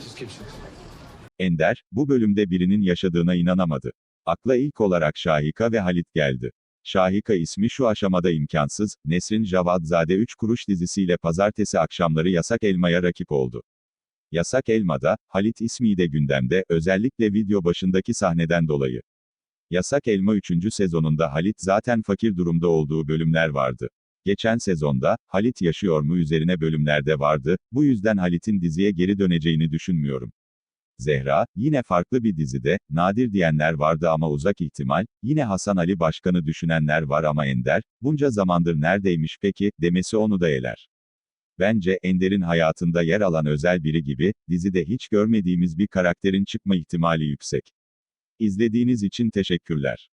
Siz kimsiniz? Ender, bu bölümde birinin yaşadığına inanamadı. Akla ilk olarak Şahika ve Halit geldi. Şahika ismi şu aşamada imkansız, Nesrin Javadzade 3 kuruş dizisiyle pazartesi akşamları Yasak Elma'ya rakip oldu. Yasak Elma'da, Halit ismi de gündemde, özellikle video başındaki sahneden dolayı. Yasak Elma 3. sezonunda Halit zaten fakir durumda olduğu bölümler vardı. Geçen sezonda, Halit yaşıyor mu üzerine bölümlerde vardı, bu yüzden Halit'in diziye geri döneceğini düşünmüyorum. Zehra, yine farklı bir dizide, nadir diyenler vardı ama uzak ihtimal, yine Hasan Ali Başkan'ı düşünenler var ama Ender, bunca zamandır neredeymiş peki, demesi onu da eler. Bence Ender'in hayatında yer alan özel biri gibi, dizide hiç görmediğimiz bir karakterin çıkma ihtimali yüksek. İzlediğiniz için teşekkürler.